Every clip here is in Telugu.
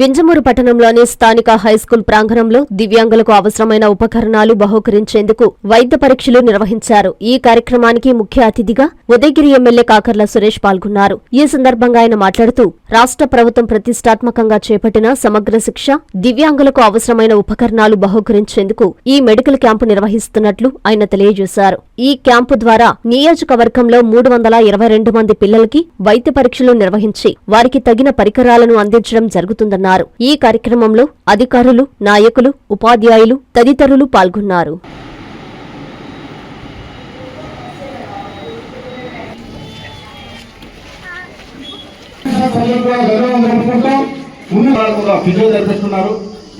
వింజమూరు పట్టణంలోని స్థానిక హైస్కూల్ ప్రాంగణంలో దివ్యాంగులకు అవసరమైన ఉపకరణాలు బహూకరించేందుకు వైద్య పరీక్షలు నిర్వహించారు. ఈ కార్యక్రమానికి ముఖ్య అతిథిగా ఉదయగిరి ఎమ్మెల్యే కాకర్ల సురేష్ పాల్గొన్నారు. ఈ సందర్భంగా ఆయన మాట్లాడుతూ రాష్ట్ర ప్రభుత్వం ప్రతిష్టాత్మకంగా చేపట్టిన సమగ్ర శిక్ష దివ్యాంగులకు అవసరమైన ఉపకరణాలు బహూకరించేందుకు ఈ మెడికల్ క్యాంపు నిర్వహిస్తున్నట్లు ఆయన తెలియజేశారు. ఈ క్యాంపు ద్వారా నియోజకవర్గంలో మూడు వందల ఇరవై రెండు మంది పిల్లలకి వైద్య పరీక్షలు నిర్వహించి వారికి తగిన పరికరాలను అందించడం జరుగుతుందన్నారు. ఈ కార్యక్రమంలో అధికారులు నాయకులు ఉపాధ్యాయులు తదితరులు పాల్గొన్నారు. ఫిజియోథెరపిస్ట్ ఉన్నారు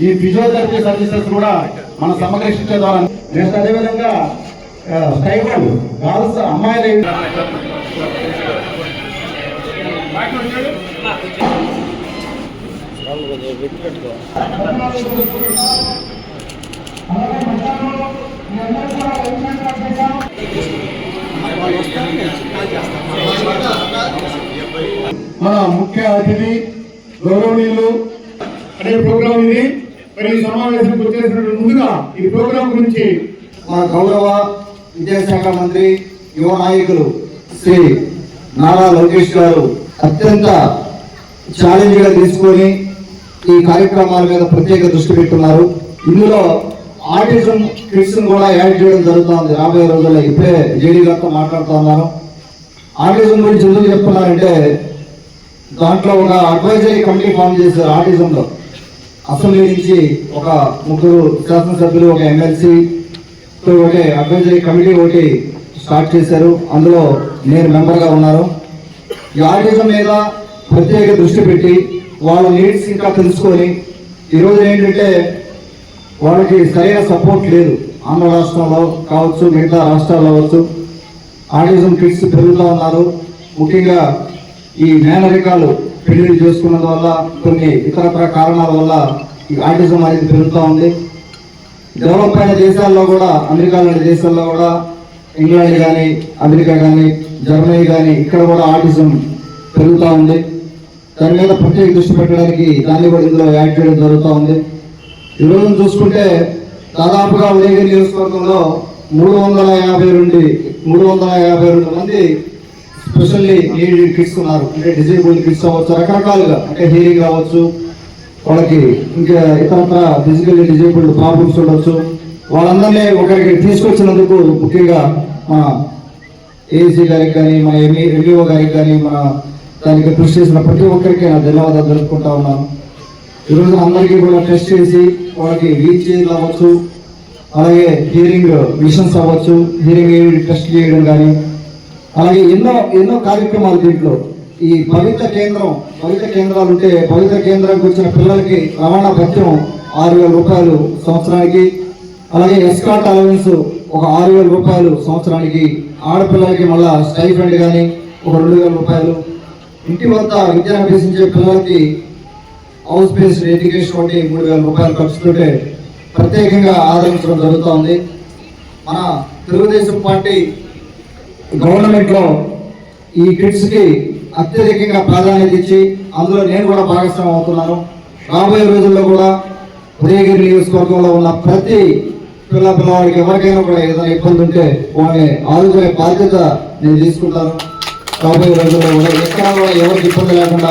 ఈ ఫిజియోథెరపీ సర్వీసెస్ కూడా మన సమగ్ర ద్వారా అదేవిధంగా స్టైఫల్ గర్ల్స్ అమ్మాయిలు మన ముఖ్య అతిథి గౌరవనీయులు అనే ప్రోగ్రాం ఇది. మరి సమావేశం వచ్చేసినట్టు ముందుగా ఈ ప్రోగ్రాం గురించి మా గౌరవ విద్యాశాఖ మంత్రి యువ నాయకులు శ్రీ నారా లోకేష్ గారు అత్యంత ఛాలెంజ్గా తీసుకొని ఈ కార్యక్రమాల మీద ప్రత్యేక దృష్టి పెట్టున్నారు ఇందులో ఆర్టిజం కిడ్స్ కూడా యాడ్ చేయడం జరుగుతుంది. రాబోయే రోజుల్లో ఇప్పుడే జేడీ గారితో మాట్లాడుతూ ఉన్నాను. ఆర్టిజం గురించి ఎందుకు చెప్తున్నారంటే దాంట్లో ఒక అడ్వైజరీ కమిటీ ఫామ్ చేశారు ఆటిజంలో అసెంబ్లీ నుంచి ఒక ముగ్గురు శాసనసభ్యులు ఒక ఎమ్మెల్సీ ఒకటి అడ్వైజరీ కమిటీ ఒకటి స్టార్ట్ చేశారు. అందులో నేను మెంబర్గా ఉన్నారు ఈ ఆర్టిజం మీద ప్రత్యేక దృష్టి పెట్టి వాళ్ళ నీడ్స్ ఇంకా తెలుసుకొని ఈరోజు ఏంటంటే వాళ్ళకి సరైన సపోర్ట్ లేదు. ఆంధ్ర రాష్ట్రంలో కావచ్చు మిగతా రాష్ట్రాల్లో కావచ్చు. ఆర్టిజం కిడ్స్ పెరుగుతూ ఉన్నారు. ముఖ్యంగా ఈ మేనరికాలు పెళ్ళి చేసుకున్నందువల్ల కొన్ని ఇతరత్ర కారణాల వల్ల ఈ ఆర్టిజం అనేది పెరుగుతూ ఉంది. డెవలప్ అయిన దేశాల్లో కూడా అమెరికా లాంటి దేశాల్లో కూడా ఇంగ్లాండ్ కానీ అమెరికా కానీ జర్మనీ కానీ ఇక్కడ కూడా ఆర్టిజం పెరుగుతూ ఉంది. దాని మీద ప్రత్యేక దృష్టి పెట్టడానికి దాన్ని కూడా ఇందులో యాడ్ చేయడం జరుగుతూ ఉంది. ఈరోజు చూసుకుంటే దాదాపుగా ఉదయగిరి నియోజకవర్గంలో మూడు వందల యాభై రెండు మూడు వందల యాభై రెండు మంది స్పెషల్లీ నీడ్ కిడ్స్ ఉన్నారు అంటే డిజేబుల్ కిడ్స్ అవ్వచ్చు రకరకాలుగా అంటే హీరింగ్ అవ్వచ్చు వాళ్ళకి ఇంకా ఇతరత్ర ఫిజికల్లీ డిజేబుల్డ్ ప్రాబ్లమ్స్ ఉండొచ్చు. వాళ్ళందరినీ ఒకరికి తీసుకొచ్చినందుకు ముఖ్యంగా మన ఏసీ గారికి కానీ మన ఎంఈ ఎంఈఓ గారికి కానీ మన దానికి కృషి చేసిన ప్రతి ఒక్కరికి నా ధన్యవాదాలు జరుపుకుంటా ఉన్నాను. ఈరోజు అందరికీ కూడా టెస్ట్ చేసి వాళ్ళకి రీచ్ అవ్వచ్చు అలాగే హియరింగ్ మిషన్స్ అవ్వచ్చు. హియరింగ్ ఎయిడ్ టెస్ట్ చేయడం కానీ అలాగే ఎన్నో ఎన్నో కార్యక్రమాలు దీంట్లో ఈ పవిత్ర కేంద్రం పవిత్ర కేంద్రాలు ఉంటే పవిత్ర కేంద్రానికి వచ్చిన పిల్లలకి రవాణా భత్యం ఆరు వేల రూపాయలు సంవత్సరానికి అలాగే ఎస్కాట్ అలవెన్స్ ఒక ఆరు వేల రూపాయలు సంవత్సరానికి ఆడపిల్లలకి మళ్ళా స్టైఫండ్ కానీ ఒక రెండు వేల రూపాయలు. ఇంటి వద్ద విద్యను అభ్యసించే పిల్లలకి హౌస్ బేస్డ్ ఎడ్యుకేషన్ వంటి మూడు వేల రూపాయలు ఖర్చుతుంటే ప్రత్యేకంగా ఆదరించడం జరుగుతోంది. మన తెలుగుదేశం పార్టీ గవర్నమెంట్లో ఈ కిడ్స్కి అత్యధికంగా ప్రాధాన్యత ఇచ్చి అందులో నేను కూడా భాగస్వామ్యం అవుతున్నాను. రాబోయే రోజుల్లో కూడా ఉదయగిరి నియోజకవర్గంలో ఉన్న ప్రతి పిల్ల పిల్లవాడికి ఎవరికైనా కూడా ఏదైనా ఇబ్బంది ఉంటే వాళ్ళని ఆదుకునే బాధ్యత నేను తీసుకుంటాను. రాబోయే రోజుల్లో కూడా ఎక్కడ కూడా ఎవరికి ఇబ్బంది లేకుండా